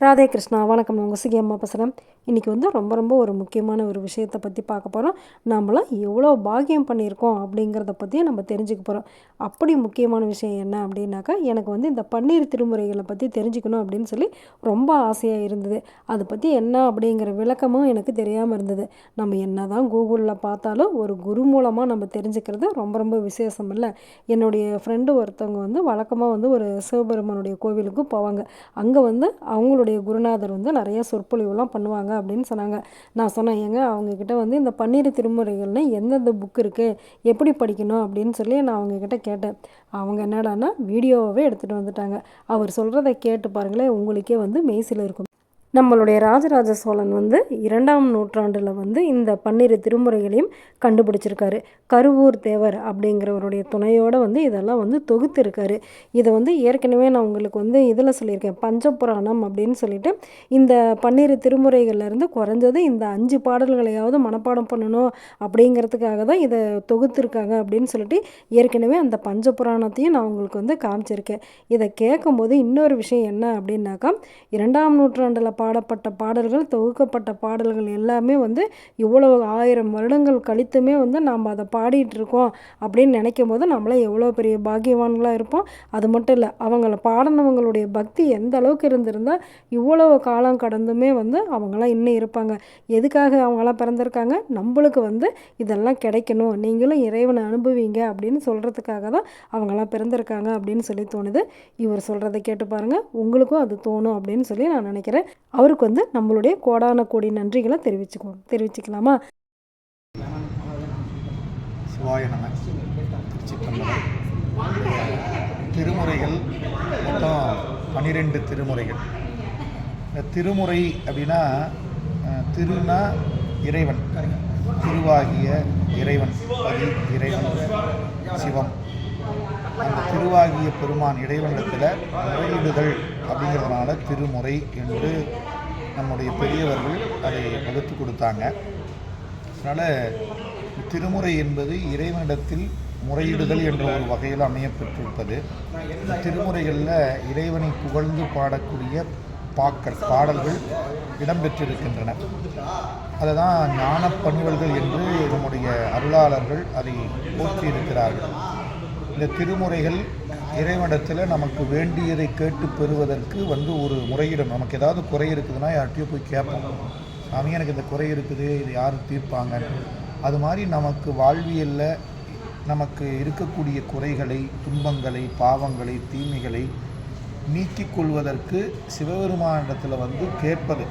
ராதே கிருஷ்ணா வணக்கம். உங்கள் சிகி அம்மா பேசுகிறேன் இன்றைக்கி வந்து ரொம்ப ரொம்ப ஒரு முக்கியமான ஒரு விஷயத்தை பற்றி பார்க்க போகிறோம் நம்மளாம் எவ்வளோ பாக்கியம் பண்ணியிருக்கோம் அப்படிங்கிறத பற்றி நம்ம தெரிஞ்சுக்க போகிறோம் அப்படி முக்கியமான விஷயம் என்ன அப்படின்னாக்கா எனக்கு வந்து இந்த பன்னீர் திருமுறைகளை பற்றி தெரிஞ்சுக்கணும் அப்படின்னு சொல்லி ரொம்ப ஆசையாக இருந்தது. அதை பற்றி என்ன அப்படிங்கிற விளக்கமும் எனக்கு தெரியாமல் இருந்தது. நம்ம என்ன தான் கூகுளில் பார்த்தாலும் ஒரு குரு மூலமாக நம்ம தெரிஞ்சுக்கிறது ரொம்ப ரொம்ப விசேஷம் இல்லை. என்னுடைய ஃப்ரெண்டு ஒருத்தவங்க வந்து வழக்கமாக வந்து ஒரு சிவபெருமானுடைய கோவிலுக்கு போவாங்க. அங்கே வந்து அவங்களுடைய குருநாதர் வந்து நிறைய சொற்பொழிவுலாம் பண்ணுவாங்க அப்படின்னு சொன்னாங்க. நான் சொன்னேன் ஏங்க அவங்கக்கிட்ட வந்து இந்த பன்னீர் திருமுறைகள்னு எந்தெந்த புக் இருக்குது எப்படி படிக்கணும்? அப்படின்னு சொல்லி நான் அவங்கக்கிட்ட கேட்டேன். அவங்க என்னடான்னா வீடியோவே எடுத்துகிட்டு வந்துட்டாங்க. அவர் சொல்கிறத கேட்டு பாருங்களேன் உங்களுக்கே வந்து மெய்சில் இருக்கும் நம்மளுடைய ராஜராஜ சோழன் வந்து இரண்டாம் நூற்றாண்டில் வந்து இந்த பன்னிரு திருமுறைகளையும் கண்டுபிடிச்சிருக்காரு. கருவூர் தேவர் அப்படிங்கிறவருடைய துணையோடு வந்து இதெல்லாம் வந்து தொகுத்திருக்காரு. இதை வந்து ஏற்கனவே நான் உங்களுக்கு வந்து இதில் சொல்லியிருக்கேன். பஞ்சபுராணம் அப்படின்னு சொல்லிட்டு இந்த பன்னிரு திருமுறைகள்லேருந்து குறைஞ்சது இந்த அஞ்சு பாடல்களையாவது மனப்பாடம் பண்ணணும் அப்படிங்கிறதுக்காக தான் இதை தொகுத்திருக்காங்க அப்படின்னு சொல்லிட்டு ஏற்கனவே அந்த பஞ்சபுராணத்தையும் நான் உங்களுக்கு வந்து காமிச்சிருக்கேன். இதை கேட்கும்போது இன்னொரு விஷயம் என்ன அப்படின்னாக்கா இரண்டாம் நூற்றாண்டில் பாடப்பட்ட பாடல்கள் தொகுக்கப்பட்ட பாடல்கள் எல்லாமே வந்து இவ்வளோ ஆயிரம் வருடங்கள் கழித்துமே வந்து நாம் அதை பாடிட்டு இருக்கோம் அப்படின்னு நினைக்கும் போது நம்மளாம் எவ்வளோ பெரிய பாக்கியவான்களாக இருப்போம். அது மட்டும் இல்லை அவங்கள பாடினவங்களுடைய பக்தி எந்த அளவுக்கு இருந்திருந்தால் இவ்வளோ காலம் கடந்துமே வந்து அவங்களாம் இன்னும் இருப்பாங்க. எதுக்காக அவங்களாம் பிறந்திருக்காங்க? நம்மளுக்கு வந்து இதெல்லாம் கிடைக்கணும். நீங்களும் இறைவனை அனுபவிங்க அப்படின்னு சொல்கிறதுக்காக தான் அவங்களாம் பிறந்திருக்காங்க அப்படின்னு சொல்லி தோணுது. இவர் சொல்கிறத கேட்டு பாருங்கள் உங்களுக்கும் அது தோணும் அப்படின்னு சொல்லி நான் நினைக்கிறேன். அவருக்கு வந்து நம்மளுடைய கோடான கோடி நன்றிகளை தெரிவிச்சுக்கோ தெரிவிச்சுக்கலாமா? சிவாய நம. திருமுறைகள் மொத்தம் பன்னிரெண்டு திருமுறைகள். இந்த திருமுறை அப்படின்னா திருனா இறைவன். திருவாகிய இறைவன். பதி இறைவன் சிவம். அந்த திருவாகிய பெருமான் இறைவனிடத்தில் முறையீடுகள் அப்படிங்கிறதுனால திருமுறை என்று நம்முடைய பெரியவர்கள் அதை வகுத்து கொடுத்தாங்க. அதனால் திருமுறை என்பது இறைவனிடத்தில் முறையிடுதல் என்ற ஒரு வகையில் அமையப்பெற்றிருப்பது திருமுறைகளில் இறைவனை புகழ்ந்து பாடக்கூடிய பாக்கள் பாடல்கள் இடம்பெற்றிருக்கின்றன. அதை தான் ஞான பணிவல்கள் என்று நம்முடைய அருளாளர்கள் அதை போற்றியிருக்கிறார்கள். இந்த திருமுறைகள் இறைவனிடத்தில் நமக்கு வேண்டியதை கேட்டு பெறுவதற்கு வந்து ஒரு முறையிடும் நமக்கு ஏதாவது குறை இருக்குதுன்னா யார்கிட்டயோ போய் கேட்போம். சாமி எனக்கு இந்த குறை இருக்குது. இது யார் தீர்ப்பாங்க அது மாதிரி நமக்கு வாழ்வியலில் நமக்கு இருக்கக்கூடிய குறைகளை துன்பங்களை பாவங்களை தீமைகளை நீக்கிக் கொள்வதற்கு சிவபெருமானிடத்தில் வந்து கேட்பது.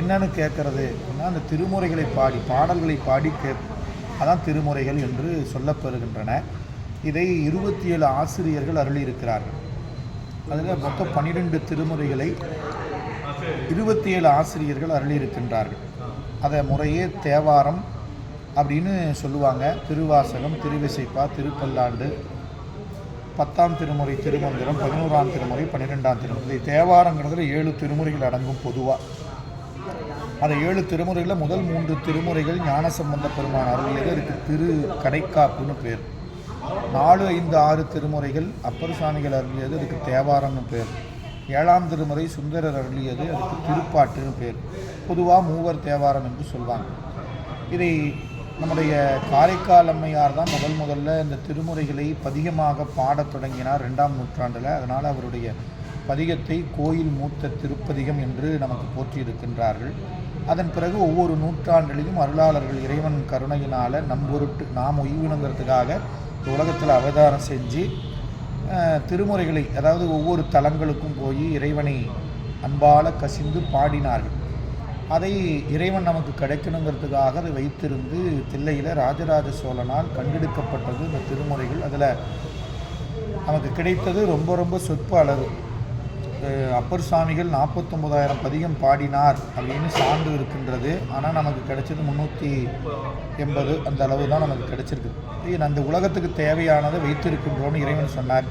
என்னன்னு கேட்கறது அப்படின்னா அந்த திருமுறைகளை பாடி பாடல்களை பாடி கேப் அதான் திருமுறைகள் என்று சொல்லப்பெறுகின்றன இதை இருபத்தி ஏழு ஆசிரியர்கள் அருளியிருக்கிறார்கள் அதில் மொத்தம் பன்னிரெண்டு திருமுறைகளை இருபத்தி ஏழு ஆசிரியர்கள் அருளியிருக்கின்றார்கள். அதை முறையே தேவாரம் அப்படின்னு சொல்லுவாங்க. திருவாசகம் திருவிசைப்பா திருப்பல்லாண்டு பத்தாம் திருமுறை திருமந்திரம் பதினோராம் திருமுறை பன்னிரெண்டாம் திருமுறை. தேவாரங்கிறதுல ஏழு திருமுறைகள் அடங்கும் பொதுவாக அந்த ஏழு திருமுறைகளில் முதல் மூன்று திருமுறைகள் ஞானசம்பந்த பெருமான் அருளியது. அதுக்கு திரு கடைக்காப்புன்னு பேர். நாலு ஐந்து ஆறு திருமுறைகள் அப்பர் சாமிகள் அருளியது அதுக்கு தேவாரம்னு பேர். ஏழாம் திருமுறை சுந்தரர் அருளியது அதுக்கு திருப்பாட்டுன்னு பேர். பொதுவாக மூவர் தேவாரம் என்று சொல்வாங்க. இதை நம்முடைய காரைக்கால் அம்மையார் தான் முதல் முதல்ல இந்த திருமுறைகளை பதிகமாக பாடத் தொடங்கினார் ரெண்டாம் நூற்றாண்டில். அதனால் அவருடைய பதிகத்தை கோயில் மூத்த திருப்பதிகம் என்று நமக்கு போற்றியிருக்கின்றார்கள். அதன் பிறகு ஒவ்வொரு நூற்றாண்டிலையும் அருளாளர்கள் இறைவன் கருணையினால் நம்பொருட்டு நாம் உய்வினங்கிறதுக்காக உலகத்தில் அவதாரம் செஞ்சு திருமுறைகளை அதாவது ஒவ்வொரு தலங்களுக்கும் போய் இறைவனை அன்பால் கசிந்து பாடினார்கள். அதை இறைவன் நமக்கு கிடைக்கணுங்கிறதுக்காக அதை வைத்திருந்து தில்லையில் ராஜராஜ சோழனால் கண்டெடுக்கப்பட்டது இந்த திருமுறைகள். அதில் நமக்கு கிடைத்தது ரொம்ப ரொம்ப சொற்ப அளவு. அப்பர் சுவாமிகள் நாற்பத்தொம்பதாயிரம் பதிகம் பாடினார் அப்படின்னு சான்று இருக்கின்றது. ஆனால் நமக்கு கிடைச்சது முந்நூற்றி எண்பது. அந்த அளவு தான் நமக்கு கிடைச்சிருக்கு. அந்த உலகத்துக்கு தேவையானதை வைத்திருக்கின்றோன்னு இறைவன் சொன்னார்.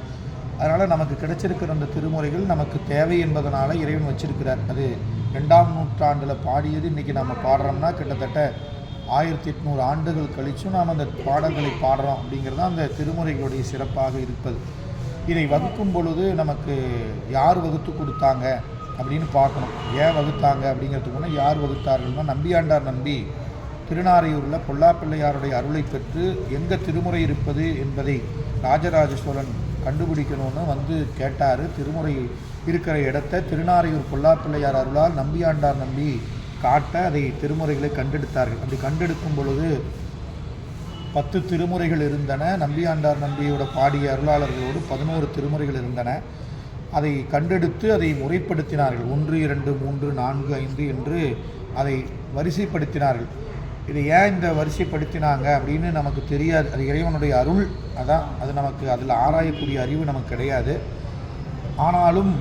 அதனால் நமக்கு கிடைச்சிருக்கிற அந்த திருமுறைகள் நமக்கு தேவை என்பதனால இறைவன் வச்சிருக்கிறார். அது ரெண்டாம் நூற்றாண்டில் பாடியது. இன்றைக்கி நம்ம பாடுறோம்னா கிட்டத்தட்ட ஆயிரத்தி எட்நூறு ஆண்டுகள் கழிச்சும் நாம் அந்த பாடல்களை பாடுறோம் அப்படிங்கிறது தான் அந்த திருமுறைகளுடைய சிறப்பாக இருப்பது. இதை வகுக்கும் பொழுது நமக்கு யார் வகுத்து கொடுத்தாங்க அப்படின்னு பார்க்கணும். ஏன் வகுத்தாங்க அப்படிங்கிறதுக்கு முன்னே யார் வகுத்தார்கள்னா நம்பியாண்டார் நம்பி திருநாரையூரில் பொல்லாப்பிள்ளையாருடைய அருளை பெற்று எங்கே திருமுறை இருப்பது என்பதை ராஜராஜ சோழன் கண்டுபிடிக்கணும்னு வந்து கேட்டார். திருமுறை இருக்கிற இடத்த திருநாரையூர் பொல்லாப்பிள்ளையார் அருளால் நம்பியாண்டார் நம்பி காட்ட அதை திருமுறைகளை கண்டெடுத்தார்கள். அப்படி கண்டெடுக்கும் பொழுது பத்து திருமுறைகள் இருந்தன. நம்பியாண்டார் நம்பியோட பாடிய அருளாளர்களோடு பதினோரு திருமுறைகள் இருந்தன. அதை கண்டெடுத்து அதை முறைப்படுத்தினார்கள். ஒன்று இரண்டு மூன்று நான்கு ஐந்து என்று அதை வரிசைப்படுத்தினார்கள். இது ஏன் இந்த வரிசைப்படுத்தினாங்க அப்படின்னு நமக்கு தெரியாது. அது இறைவனுடைய அருள். அதான் அது நமக்கு அதில் ஆராயக்கூடிய அறிவு நமக்கு கிடையாது. ஆனாலும்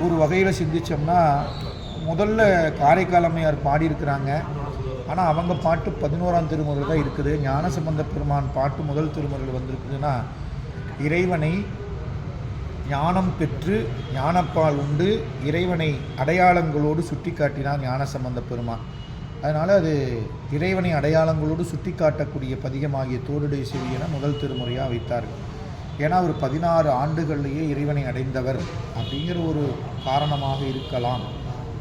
ஒரு வகையில் சிந்திச்சோம்னா முதல்ல காரைக்காலம்மையார் பாடியிருக்கிறாங்க. ஆனால் அவங்க பாட்டு பதினோராம் திருமுறை தான் இருக்குது. ஞானசம்பந்த பெருமான் பாட்டு முதல் திருமுறையில் வந்திருக்குதுன்னா இறைவனை ஞானம் பெற்று ஞானப்பால் உண்டு இறைவனை அடையாளங்களோடு சுட்டி காட்டினார் ஞானசம்பந்த பெருமான். அதனால் அது இறைவனை அடையாளங்களோடு சுட்டி காட்டக்கூடிய பதிகமாகிய தோடுடைய செவியென முதல் திருமுறையாக வைத்தார்கள். ஏன்னா ஒரு பதினாறு ஆண்டுகள்லேயே இறைவனை அடைந்தவர் அப்படிங்கிற ஒரு காரணமாக இருக்கலாம்.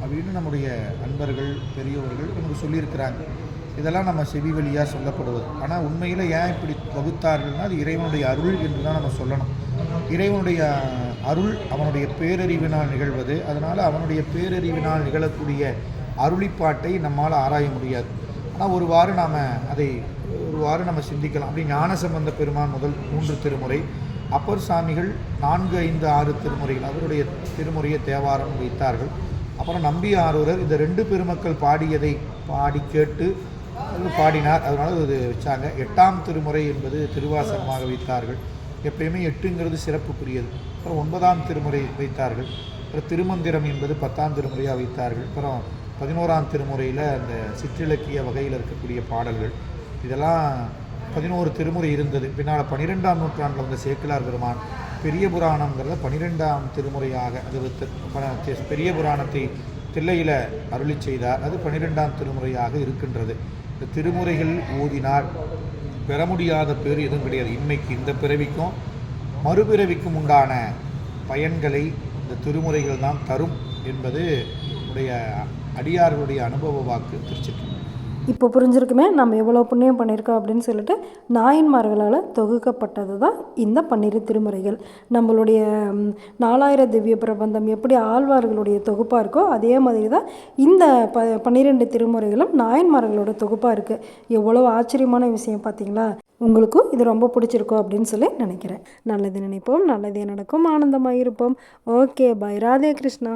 அப்படின்னு நம்முடைய நண்பர்கள் பெரியவர்கள் நமக்கு சொல்லியிருக்கிறாங்க. இதெல்லாம் நம்ம செவி வழியாக சொல்லப்படுவது. ஆனால் உண்மையில் ஏன் இப்படி வகுத்தார்கள்னா அது இறைவனுடைய அருள் என்று தான் நம்ம சொல்லணும். இறைவனுடைய அருள் அவனுடைய பேரறிவினால் நிகழ்வது. அதனால் அவனுடைய பேரறிவினால் நிகழக்கூடிய அருளிப்பாட்டை நம்மால் ஆராய முடியாது. ஆனால் ஒருவாறு நாம் அதை ஒருவாறு நம்ம சிந்திக்கலாம். அப்படி ஞானசம்பந்த பெருமான் முதல் மூன்று திருமுறை அப்பர் சாமிகள் நான்கு ஐந்து ஆறு திருமுறைகள் அவருடைய திருமுறையை தேவாரம் வைத்தார்கள். அப்புறம் நம்பி ஆரூரர் இந்த ரெண்டு பெருமக்கள் பாடியதை பாடி கேட்டு அது பாடினார். அதனால் இது வச்சாங்க. எட்டாம் திருமுறை என்பது திருவாசகமாக வைத்தார்கள். எப்பயுமே எட்டுங்கிறது சிறப்புக்குரியது. அப்புறம் ஒன்பதாம் திருமுறை வைத்தார்கள். அப்புறம் திருமந்திரம் என்பது பத்தாம் திருமுறையாக வைத்தார்கள். அப்புறம் பதினோராம் திருமுறையில் அந்த சிற்றிலக்கிய வகையில் இருக்கக்கூடிய பாடல்கள். இதெல்லாம் பதினோரு திருமுறை இருந்தது. பின்னால் பன்னிரெண்டாம் நூற்றாண்டில் வந்த சேக்கிலார் பெருமான் பெரிய புராணங்கிறத பனிரெண்டாம் திருமுறையாக அது பெரிய புராணத்தை தில்லையில் அருளி செய்தார். அது பன்னிரெண்டாம் திருமுறையாக இருக்கின்றது. இந்த திருமுறைகள் ஓதினால் பெற முடியாத பேர் எதுவும் கிடையாது. இன்னைக்கு இந்த பிறவிக்கும் மறுபிறவிக்கும் உண்டான பயன்களை இந்த திருமுறைகள் தான் தரும் என்பது உடைய அடியார்களுடைய அனுபவ வாக்கு திருச்சிட்டு இப்போ புரிஞ்சிருக்குமே நம்ம எவ்வளோ புண்ணியம் பண்ணியிருக்கோம் அப்படின்னு சொல்லிட்டு நாயன்மார்களால் தொகுக்கப்பட்டது தான் இந்த பன்னிரு திருமுறைகள். நம்மளுடைய நாலாயிர திவ்ய பிரபந்தம் எப்படி ஆழ்வார்களுடைய தொகுப்பாக இருக்கோ அதே மாதிரி தான் இந்த ப பன்னிரெண்டு திருமுறைகளும் நாயன்மார்களோட தொகுப்பாக இருக்குது எவ்வளோ ஆச்சரியமான விஷயம் பார்த்தீங்களா உங்களுக்கும் இது ரொம்ப பிடிச்சிருக்கும் அப்படின்னு சொல்லி நினைக்கிறேன். நல்லது நினைப்போம் நல்லதே நடக்கும் ஆனந்தமாக இருப்போம் ஓகே பை. ராதே கிருஷ்ணா.